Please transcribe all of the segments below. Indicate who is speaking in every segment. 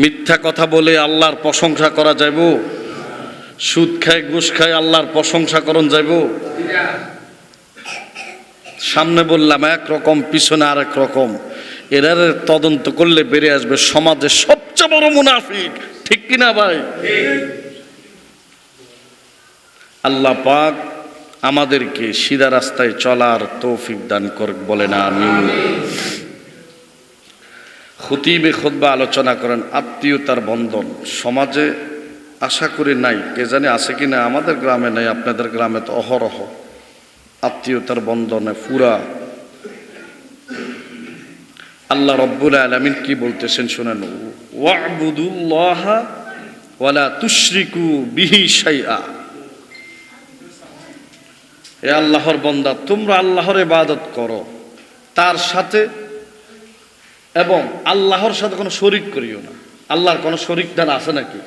Speaker 1: মিথ্যা কথা বলে আল্লাহর প্রশংসা করা যাইব। সুদ খায়, ঘুষ খায়, আল্লাহর প্রশংসা করণ যাইব। সামনে বললাম, এক রকম, পিছনে আরেক রকম। এরার তদন্ত করলে বেরিয়ে আসবে সমাজের সবচেয়ে বড় মুনাফিক। ঠিক কিনা ভাই? আল্লাহ পাক আমাদেরকে সিধা রাস্তায় চলার তৌফিক দান কর বলে না আমি খুতিবে খুতবা আলোচনা করেন আত্মীয়তার বন্ধন। সমাজে আশা করি নাই, কে জানি আছে কি না আমাদের গ্রামে নাই, আপনাদের গ্রামে তো অহরহ। আত্মীয়তার বন্ধনে পুরা আল্লাহ রব্বুল আলমিন কি বলতেছেন শুনেন ওয়ালা তুশরিকু বিহি শাইআ। এ আল্লাহর বন্দা, তোমরা আল্লাহর ইবাদত করো। তার সাথে এবং আল্লাহর সাথে কোনো শরিক করিও না। আল্লাহর কোনো শরিক দান আছে নাকি?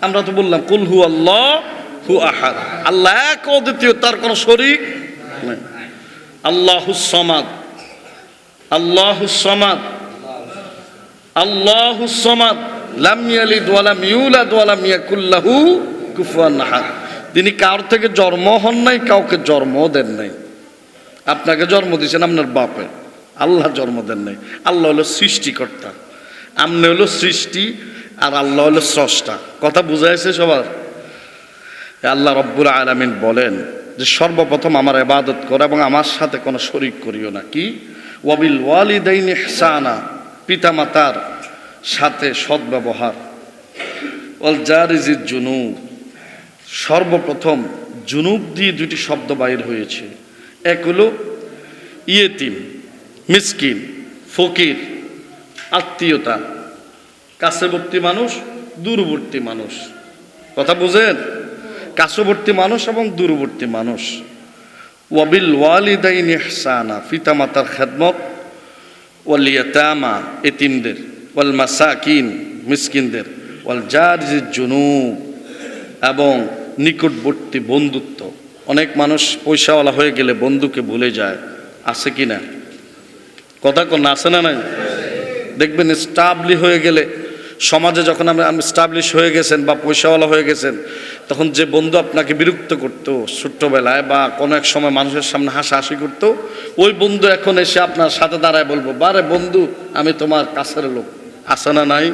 Speaker 1: আমরা তো বললাম, কুল হু আল্লাহ, হু আহাদ। আল্লাহ এক অদ্বিতীয়, তার কোনো শরিক নেই। আল্লাহ সমাদ। আল্লাহ সমাদ। আল্লাহ সমাদ। লাম ইয়ালিদ ওয়া লাম ইউলাদ ওয়া লাম ইয়াকুল লাহু কুফুয়ান আহাদ। তিনি কার থেকে জন্ম হন নাই, কাউকে জন্ম দেন নাই। আপনাকে জন্ম দিয়েছেন আপনার বাপে আল্লাহ জন্ম দেন নাই। আল্লাহ হলো সৃষ্টিকর্তা। আমনে হলো সৃষ্টি আর আল্লাহ হলো স্রষ্টা। কথা বুঝাইছে সবার? আল্লাহ রব্বুল আলামিন বলেন যে, সর্বপ্রথম আমার এবাদত করো এবং আমার সাথে কোনো শরিক করিও না। কি? ওয়াবিল ওয়ালিদাইন ইহসানা, পিতামাতার সাথে সদ্ব্যবহার। ওয়াল জারিজির জুনুব। সর্বপ্রথম জুনুব দিয়ে দুটি শব্দ বাইর হয়েছে। এক হলো ইয়েতিম। মিসকিন, ফকির, আত্মীয়তা, কাছেবর্তী মানুষ, দূরবর্তী মানুষ। কথা বুঝেন? কাছবর্তী মানুষ এবং দূরবর্তী মানুষ। ওয়াবিল ওয়ালিদাইন ইহসানা, পিতামাতার খেদমত, ওয়াল ইয়াতামা, এতিমদের, ওয়াল মাসাকিন, মিসকিনদের, ওয়াল জারজির জুনুব এবং নিকটবর্তী বন্ধুত্ব। অনেক মানুষ পয়সাওয়ালা হয়ে গেলে বন্ধুকে ভুলে যায়। আছে কি না? কথা কোন, আছে না নাই? দেখবেন স্টাবলি হয়ে গেলে, সমাজে যখন আমরা স্টাবলিশ হয়ে গেছেন বা পয়সাওয়ালা হয়ে গেছেন, তখন যে বন্ধু আপনাকে বিরক্ত করতো, ছোট্টবেলায় বা কোনো এক সময় মানুষের সামনে হাসাহাসি করতো, ওই বন্ধু এখন এসে আপনার সাথে দাঁড়ায় বলব, বারে বন্ধু, আমি তোমার কাছের লোক। আছে না নাই?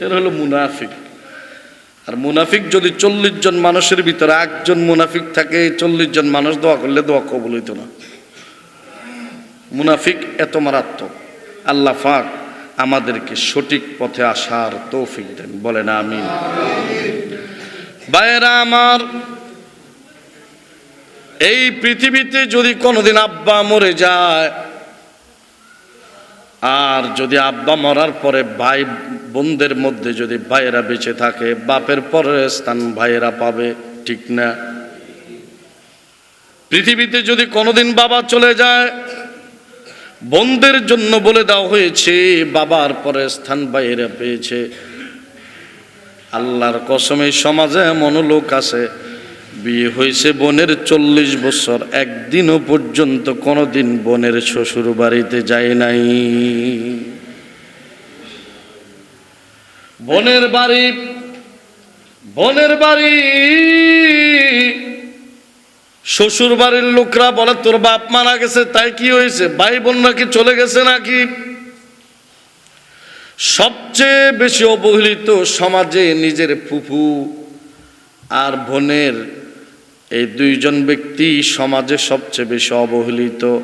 Speaker 1: এর হলো মুনাফিক। আর মুনাফিক যদি চল্লিশ জন মানুষের ভিতরে একজন মুনাফিক থাকে, চল্লিশ জন মানুষ দোয়া করলে দোয়া কবল হইতো না। মুনাফিক এত মারাত্মক। আল্লাহ ফাক আমাদেরকে সঠিক পথে আসার তৌফিক দেন। বলে না আমি বাইরা আমার, এই পৃথিবীতে যদি কোনোদিন আব্বা মরে যায়, আর যদি আব্বা মরার পরে ভাই, বোনদের মধ্যে যদি ভাইয়েরা বেঁচে থাকে, বাপের পরের স্থান ভাইয়েরা পাবে, ঠিক না? পৃথিবীতে যদি কোনোদিন বাবা চলে যায় বোনদের জন্য বলে দেওয়া হয়েছে, বাবার পরে স্থান বাইরে পেয়েছে। আল্লাহর কসমে সমাজে এমন লোক আছে, বিয়ে হয়েছে বোনের চল্লিশ বছর, একদিনও পর্যন্ত কোনোদিন বোনের শ্বশুর বাড়িতে যায় নাই। বোনের বাড়ি বোনের বাড়ি শ্বশুর বাড়ির লোকরা বলে, তোর বাপ মারা গেছে, তাই কি হয়েছে? ভাই বোন নাকি চলে গেছে নাকি? সবচেয়ে বেশি অবহেলিত সমাজে নিজের ফুফু আর বোনের এই দুইজন ব্যক্তি সমাজে সবচেয়ে বেশি অবহেলিত।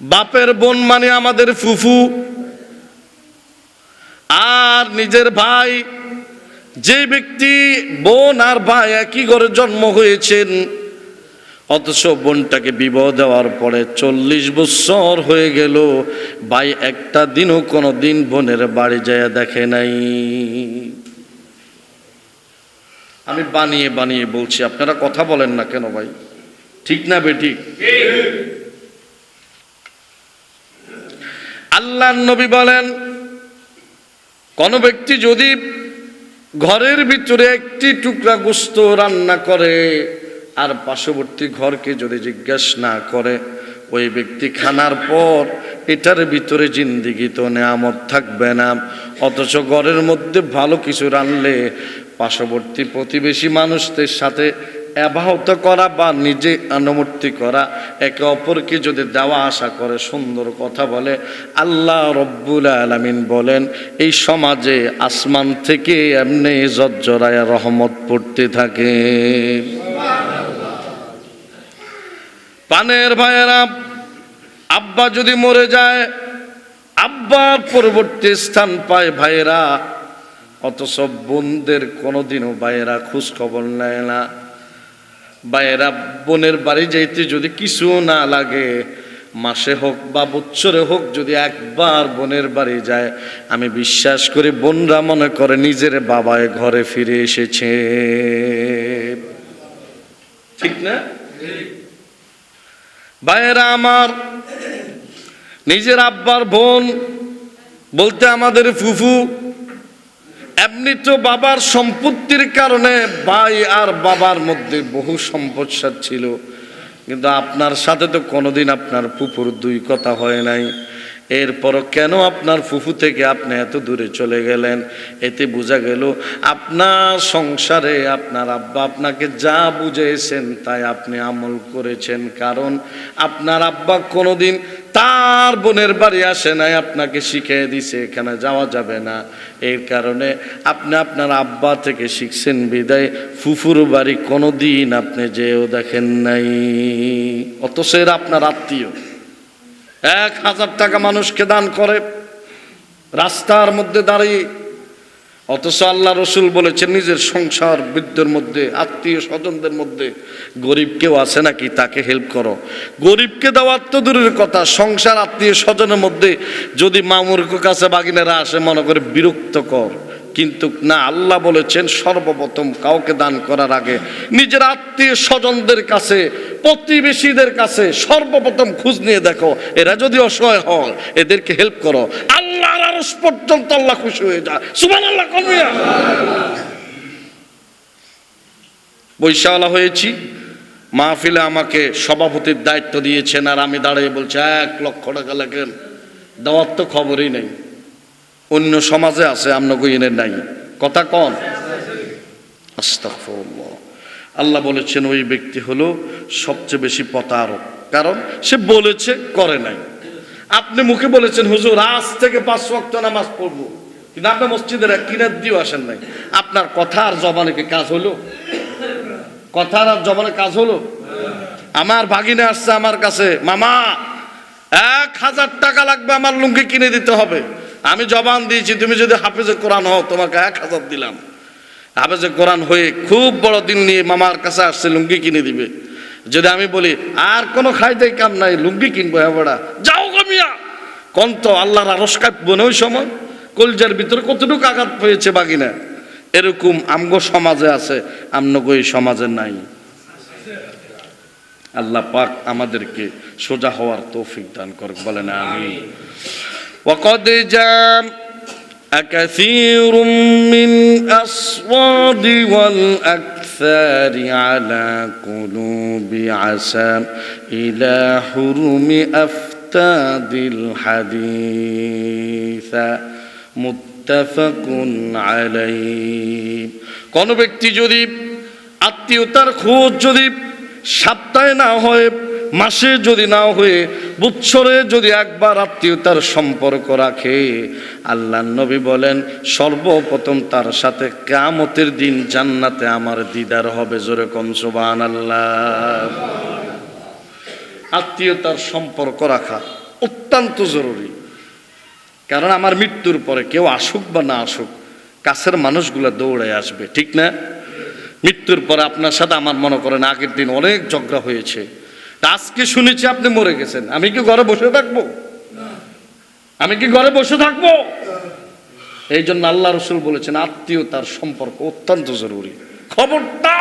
Speaker 1: বাপের বোন মানে আমাদের ফুফু আর নিজের ভাই। যে ব্যক্তি বোন আর ভাই একই ঘরে জন্ম হয়েছেন অথচ বোনটাকে বিবাহ দেওয়ার পরে চল্লিশ বছর হয়ে গেল। ভাই একটা দিনও কোনো দিন বোনের বাড়ি যায় দেখে নাই। আমি বানিয়ে বানিয়ে বলছি, আপনারা কথা বলেন না কেন ভাই? ঠিক না বেটি? আল্লাহ নবী বলেন, কোন ব্যক্তি যদি ঘরের ভিতরে একটি টুকরা গোস্ত রান্না করে আর পার্শ্ববর্তী ঘরকে যদি জিজ্ঞেস না করে, ওই ব্যক্তি খানার পর এটার ভিতরে জিন্দিগি তো নেয়ামত থাকবে না। অথচ ঘরের মধ্যে ভালো কিছু রানলে পার্শ্ববর্তী প্রতিবেশী মানুষদের সাথে অ্যাবাহত করা বা নিজে অনুমতি করা, একে অপরকে যদি দেওয়া আশা করে, সুন্দর কথা বলে, আল্লাহ রব্বুল আলামিন বলেন, এই সমাজে আসমান থেকে এমনি জজ্জরায় রহমত পড়তে থাকে। পানের ভাইয়েরা, আব্বা যদি মরে যায়, আব্বার পরবর্তী স্থান পায় ভাইয়েরা। অথচ বোনদের কোনোদিনও ভাইয়েরা খোঁজ খবর নেয় না। ভাইয়েরা বোনের বাড়ি যাইতে যদি কিছু না লাগে, মাসে হোক বা বছরে হোক যদি একবার বোনের বাড়ি যায়, আমি বিশ্বাস করি বোনরা মনে করে নিজের বাবায় ঘরে ফিরে এসেছে। ঠিক না? ভাইয়েরা আমার, নিজের আব্বার বোন বলতে আমাদের ফুফু, এমনি তো বাবার সম্পত্তির কারণে ভাই আর বাবার মধ্যে বহু সম্পদসার ছিল। কিন্তু আপনার সাথে তো কোনোদিন আপনার ফুফুর দুই কথা হয় নাই। এরপরও কেন আপনার ফুফু থেকে আপনি এত দূরে চলে গেলেন? এতে বোঝা গেল আপনার সংসারে আপনার আব্বা আপনাকে যা বুঝেছেন তাই আপনি আমল করেছেন। কারণ আপনার আব্বা কোনোদিন তার বোনের বাড়ি আসে নাই, আপনাকে শিখিয়ে দিছে, এখানে যাওয়া যাবে না। এর কারণে আপনি আপনার আব্বা থেকে শিখছেন বিদায়, ফুফুর বাড়ি কোনোদিন আপনি যেও দেখেন নাই। এরা আপনার আত্মীয় এক হাজার টাকা মানুষকে দান করে, রাস্তার মধ্যে দাঁড়িয়ে। অথচ আল্লাহ রসুল বলেছেন, নিজের সংসার বৃদ্ধের মধ্যে, আত্মীয় স্বজনদের মধ্যে, গরিব কেউ আছে নাকি, তাকে হেল্প করো। গরিবকে দেওয়ার তো দূরের কথা, সংসার আত্মীয় স্বজনের মধ্যে যদি মামুর কাছে বাগিনেরা আসে, মনে করে বিরক্ত কর। কিন্তু না, আল্লাহ বলেছেন সর্বপ্রথম কাউকে দান করার আগে নিজের আত্মীয় স্বজনদের কাছে, প্রতিবেশীদের কাছে সর্বপ্রথম খোঁজ নিয়ে দেখো, এরা যদি অসহায় হয়, এদেরকে হেল্প করো। আল্লাহর পর্যন্ত আল্লাহ খুশি হয়ে যায়। সুমান আল্লাহ কমিয়া বৈশালা হয়েছি, মাহফিলে আমাকে সভাপতির দায়িত্ব দিয়েছেন আর আমি দাঁড়িয়ে বলছি, এক লক্ষ টাকা লেখেন। দেওয়ার তো খবরই নেই। অন্য সমাজে আছে আমনগইনের নাই। কথা কন আল্লাহ বলেছেন, ওই ব্যক্তি হলো সবচেয়ে বেশি প্রতারক। কারণ সে বলেছে, করে নাই। আপনি মুখে বলেছেন, হুজুর, আজ থেকে পাঁচ ওয়াক্ত নামাজ পড়ব। কিন্তু আপনি মসজিদের এক কিনার দিয়েও আসেন নাই। আপনার কথা আর জবানে কি কাজ হলো? কথার আর জবানে কাজ হলো? আমার ভাগিনে আসছে আমার কাছে, মামা, এক হাজার টাকা লাগবে আমার লুঙ্গি কিনে দিতে হবে। আমি জবান দিয়েছি, তুমি যদি হাফেজে কোরআন হও, তোমাকে এক হাজার দিলাম। হাফেজে কোরআন হয়ে খুব বড় দিন নিয়ে মামার কাছে আসছে, লুঙ্গি কিনে দিবে। যদি আমি বলি, আর কোনো খাইতে কাম নাই, লুঙ্গি কিনবো হ্যাঁ যাও কমিয়া কন্ত আল্লাহর আরস কাঁপবো না ওই সময়। কলজার ভিতরে কতটুকু আঘাত পেয়েছে বাগিনা। এরকম আমগো সমাজে আছে আমনগো এই সমাজে নাই। আল্লাহ পাক আমাদেরকে সোজা হওয়ার তৌফিক দান করুক, বলেন আমি وقد جاء كثير من أصوات والأكثار على قلوب عسى إلى حرم أفتاد الحديث متفق عليه কোন ব্যক্তি যদি আত্মীয়তার খোঁজ যদি সপ্তাহে না হয় মাসে যদি না হয়ে বৎসরে যদি একবার আত্মীয়তার সম্পর্ক রাখে আল্লাহ নবী বলেন, সর্বপ্রথম তার সাথে কামতের দিন জান্নাতে আমার দিদার হবে, জোরে কনসবান আল্লাহ আত্মীয়তার সম্পর্ক রাখা অত্যন্ত জরুরি। কারণ আমার মৃত্যুর পরে কেউ আসুক বা না আসুক, কাছের মানুষগুলো দৌড়ে আসবে, ঠিক না? মৃত্যুর পরে আপনার সাথে আমার মনে করেন আগের দিন অনেক ঝগড়া হয়েছে। আজকে শুনেছি আপনি মরে গেছেন। আমি কি ঘরে বসে থাকব? আমি কি ঘরে বসে থাকব? এই জন্য আল্লাহ রসুল বলেছেন আত্মীয়তার সম্পর্ক অত্যন্ত জরুরি। খবরটা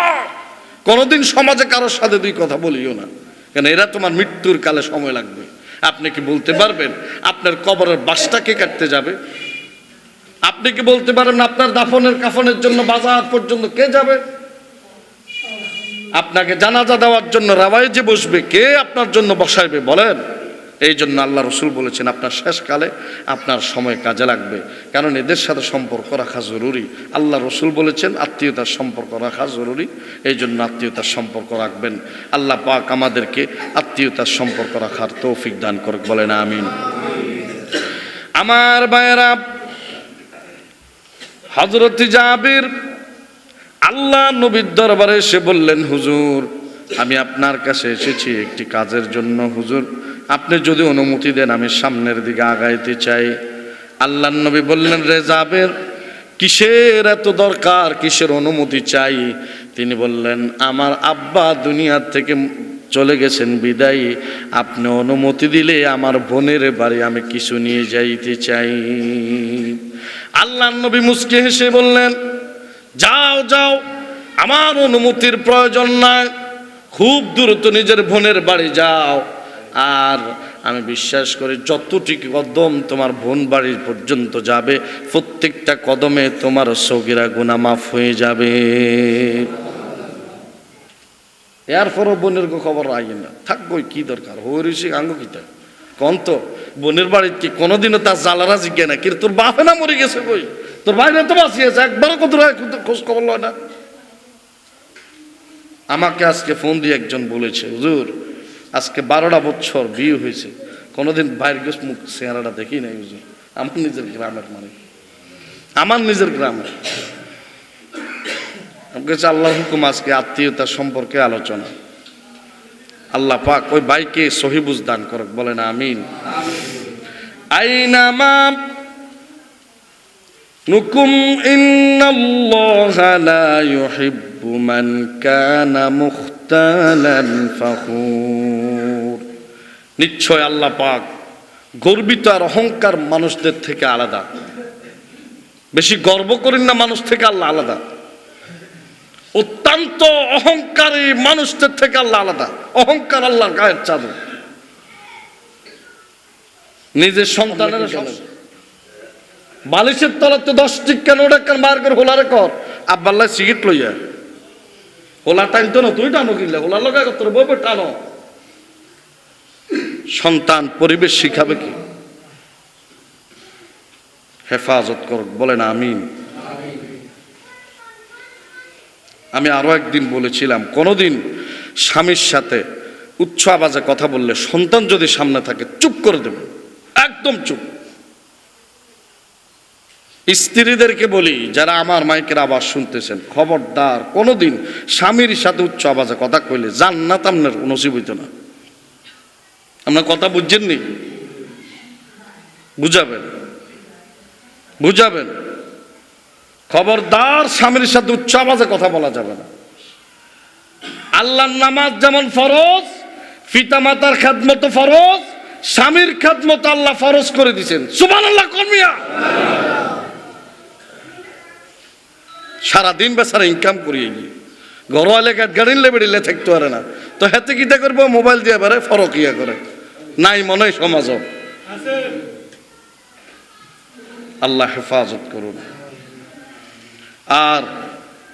Speaker 1: কোনোদিন সমাজে কারোর সাথে দুই কথা বলিও না। কেন, এরা তোমার মৃত্যুর কালে সময় লাগবে। আপনি কি বলতে পারবেন? আপনার কবরের বাসটা কে কাটতে যাবে? আপনি কি বলতে পারেন আপনার দাফনের কাফনের জন্য বাজার পর্যন্ত কে যাবে? আপনাকে জানাজা দেওয়ার জন্য যে বসবে, কে আপনার জন্য বসাইবে বলেন? এই জন্য আল্লাহ রসুল বলেছেন, আপনার শেষকালে আপনার সময় কাজে লাগবে। কারণ এদের সাথে সম্পর্ক রাখা জরুরি। আল্লাহ রসুল বলেছেন, আত্মীয়তার সম্পর্ক রাখা জরুরি। এই জন্য আত্মীয়তার সম্পর্ক রাখবেন। আল্লাহ পাক আমাদেরকে আত্মীয়তার সম্পর্ক রাখার তৌফিক দান করুক, বলেন আমিন। আমার বায়েরা হজরত জাবির আল্লাহ নবীর দরবারে এসে বললেন, হুজুর, আমি আপনার কাছে এসেছি একটি কাজের জন্য, হুজুর। আপনি যদি অনুমতি দেন, আমি সামনের দিকে আগাইতে চাই। আল্লাহ নবী বললেন রে জাবের কিসের এত দরকার? কিসের অনুমতি চাই? তিনি বললেন, আমার আব্বা দুনিয়ার থেকে চলে গেছেন বিদায়ী। আপনি অনুমতি দিলে আমার বোনের বাড়ি আমি কিছু নিয়ে যাইতে চাই। আল্লাহ নবী মুসকে হেসে বললেন যাও যাও। আমার অনুমতির প্রয়োজন নাই। খুব দ্রুত নিজের বোনের বাড়ি যাও। আর আমি বিশ্বাস করি যতটুকু কদম তোমার বোন বাড়ির পর্যন্ত যাবে, প্রত্যেকটা কদমে তোমার সগিরা গুণা মাফ হয়ে যাবে। এরপরও বোনের খবর আগে না। থাকবই, কি দরকার? হরিষি আঙ্গ কিতা কন তো বোনের বাড়ির কি কোনোদিনও তার জ্বালারা জিজ্ঞে না? কিন্তু তোর বাপে না মরে গেছে কই? তোর বাইরে তো বাঁচিয়েছে একবারও কত খোঁজ খবর লয় না। আমাকে আজকে ফোন দিয়ে একজন বলেছে, হুজুর, আজকে বারোটা বছর বিয়ে হয়েছে, কোনোদিন বাইর গোস মুখ চেহারাটা দেখি নাই, হুজুর। আমার নিজের গ্রামের মানে আমার নিজের গ্রামের। আমার কাছে আল্লাহর হুকুম আজকে আত্মীয়তা সম্পর্কে আলোচনা। আল্লাহ পাক ওই বাইকে সহিবুজ দান করক, বলেন আমিন। আইনামা নুকুম মান কানা মুখতালান ফাখুর। নিশ্চয় আল্লাহ পাক গর্বিত আর অহংকার মানুষদের থেকে আলাদা। বেশি গর্ব করেন না মানুষ থেকে আল্লাহ আলাদা। অত্যন্ত অহংকারী মানুষদের থেকে আল্লাহ আলাদা। অহংকার আল্লাহর গায়ের চাদর। নিজের সন্তানের বালিশের তলাতে দশ টিক ওটা কেন বার করে হোলারে কর। আব্বাল্লাহ সিগারেট লইয়া। হোলা টানতো না, তুই টানো কিনলে। হোলা লগা টানো। সন্তান পরিবেশ শিখাবে কি? হেফাজত করুক বলে না আমিন। আমি আরও একদিন বলেছিলাম, কোনোদিন স্বামীর সাথে উচ্চ আওয়াজে কথা বললে সন্তান যদি সামনে থাকে, চুপ করে দেবে একদম চুপ। স্ত্রীদেরকে বলি, যারা আমার মাইকের আওয়াজ শুনতেছেন, খবরদার, কোনোদিন স্বামীর সাথে উচ্চ আওয়াজে কথা কইলে জান্নাত আপনার নসিব হইত না। আপনার কথা বুঝছেননি? বুঝাবেন? বুঝাবেন? খবরদার স্বামীর সাথে উচ্চ আওয়াজে কথা বলা যাবে না। আল্লাহর নামাজ যেমন ফরজ পিতা পিতামাতার খাদমত ফরজ, স্বামীর খাদমত আল্লাহ ফরজ করে দিছেন। সুমান আল্লাহ কর্মিয়া সারাদিন বেচারা ইনকাম করিয়ে গিয়ে ঘরোয়া লেখা গাড়ির লেবেড়িলে থাকতে পারে না। তো হাতে কিতা করব? মোবাইল দিয়ে পারে ফরক ইয়া করে। নাই মনে সমাজ আল্লাহ হেফাজত করুন। আর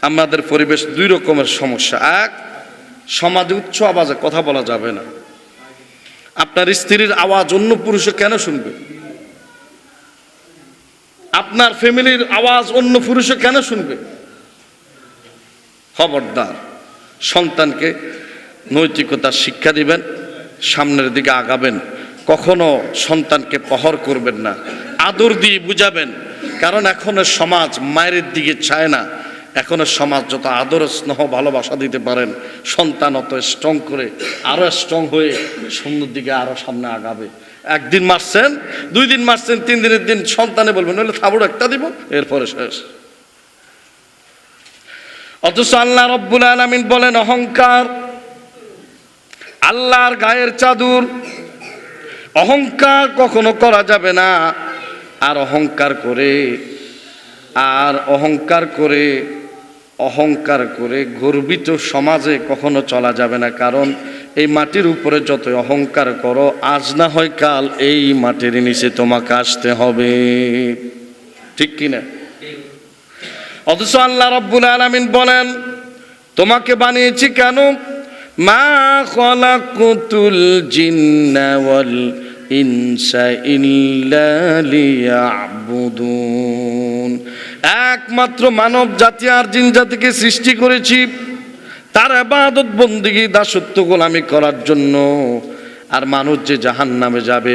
Speaker 1: আমাদের পরিবেশ দুই রকমের সমস্যা। এক, সমাজে উচ্চ আওয়াজে কথা বলা যাবে না। আপনার স্ত্রীর আওয়াজ অন্য পুরুষে কেন শুনবে? আপনার ফ্যামিলির আওয়াজ অন্য পুরুষে কেন শুনবে? খবরদার। সন্তানকে নৈতিকতার শিক্ষা দিবেন, সামনের দিকে আগাবেন। কখনো সন্তানকে পহর করবেন না। আদর দিয়ে বুঝাবেন। কারণ এখনের সমাজ মায়ের দিকে চায় না। এখনের সমাজ যত আদর, স্নেহ, ভালোবাসা দিতে পারেন, সন্তান অত স্ট্রং করে, আরও স্ট্রং হয়ে সুন্দর দিকে আরও সামনে আগাবে। একদিন মারছেন, দুই দিন মারছেন, তিন দিনের দিন সন্তানে বলবেন, নইলে থাবড় একটা দিব, এরপরে শেষ। অথচ আল্লাহ রব্বুল আলমিন বলেন, অহংকার আল্লাহর গায়ের চাদুর, অহংকার কখনো করা যাবে না। আর অহংকার করে, আর অহংকার করে অহংকার করে গর্বিত সমাজে কখনো চলা যাবে না। কারণ এই মাটির উপরে যত অহংকার করো, আজ না হয় কাল এই মাটির নিচে তোমাকে আসতে হবে। ঠিক কিনা? অথচ আল্লাহ রব্বুল আলমিন বলেন, তোমাকে বানিয়েছি কেন? মা জিন্নাওয়াল একমাত্র মানব জাতি আর জিন জাতিকে সৃষ্টি করেছি। তার আবাদত বন্দিগি দাসত্ব গোলামি করার জন্য। আর মানুষ যে জাহান নামে যাবে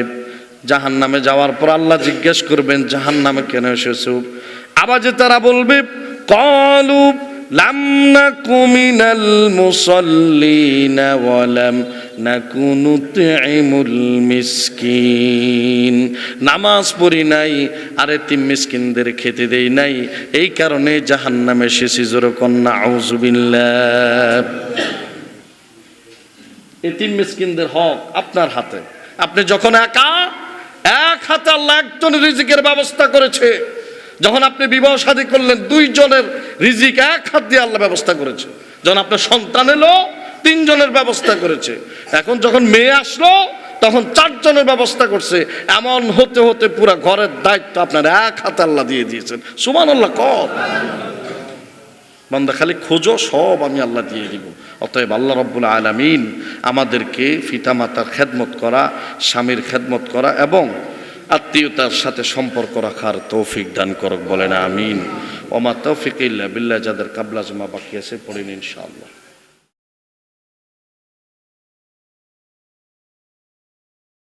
Speaker 1: জাহান নামে যাওয়ার পর আল্লাহ জিজ্ঞেস করবেন জাহান নামে কেন এসেছ? আবার যে তারা বলবে কলু লাম নাকু মিনাল মুসাল্লিনা ওয়ালাম নাকু নুতঈমুল মিসকিন নামাজ পড়ি নাই আর এতিম মিসকিনদের খেতে দেই নাই। এই কারণে জাহান্নামে এসেছি জোর কন্যা আউজুবিল্লাহ এতিম মিসকিনদের হক আপনার হাতে। আপনি যখন একা, এক হাতে আল্লাহ একজন রিজিকের ব্যবস্থা করেছে। যখন আপনি বিবাহ শাদী করলেন দুইজনের রিজিক এক হাত দিয়ে আল্লাহ ব্যবস্থা করেছে। যখন আপনার সন্তান এলো তিনজনের ব্যবস্থা করেছে। এখন যখন মেয়ে আসলো, তখন চারজনের ব্যবস্থা করছে। এমন হতে হতে পুরো ঘরের দায়িত্ব আপনার এক হাতে আল্লাহ দিয়ে দিয়েছেন। সুমান আল্লাহ বান্দা, খালি খোঁজো, সব আমি আল্লাহ দিয়ে দিব। অতএব আল্লাহ রব্বুল আলমিন আমাদেরকে পিতামাতার খেদমত করা, স্বামীর খেদমত করা এবং আত্মীয়তার সাথে সম্পর্ক রাখার তৌফিক দান করক, বলেন আমিন। ওমা তৌফিক ইল্লা বিল্লাহ, যাদের কাবলা জমা বাকি আছে পড়িন ইনশাআল্লাহ।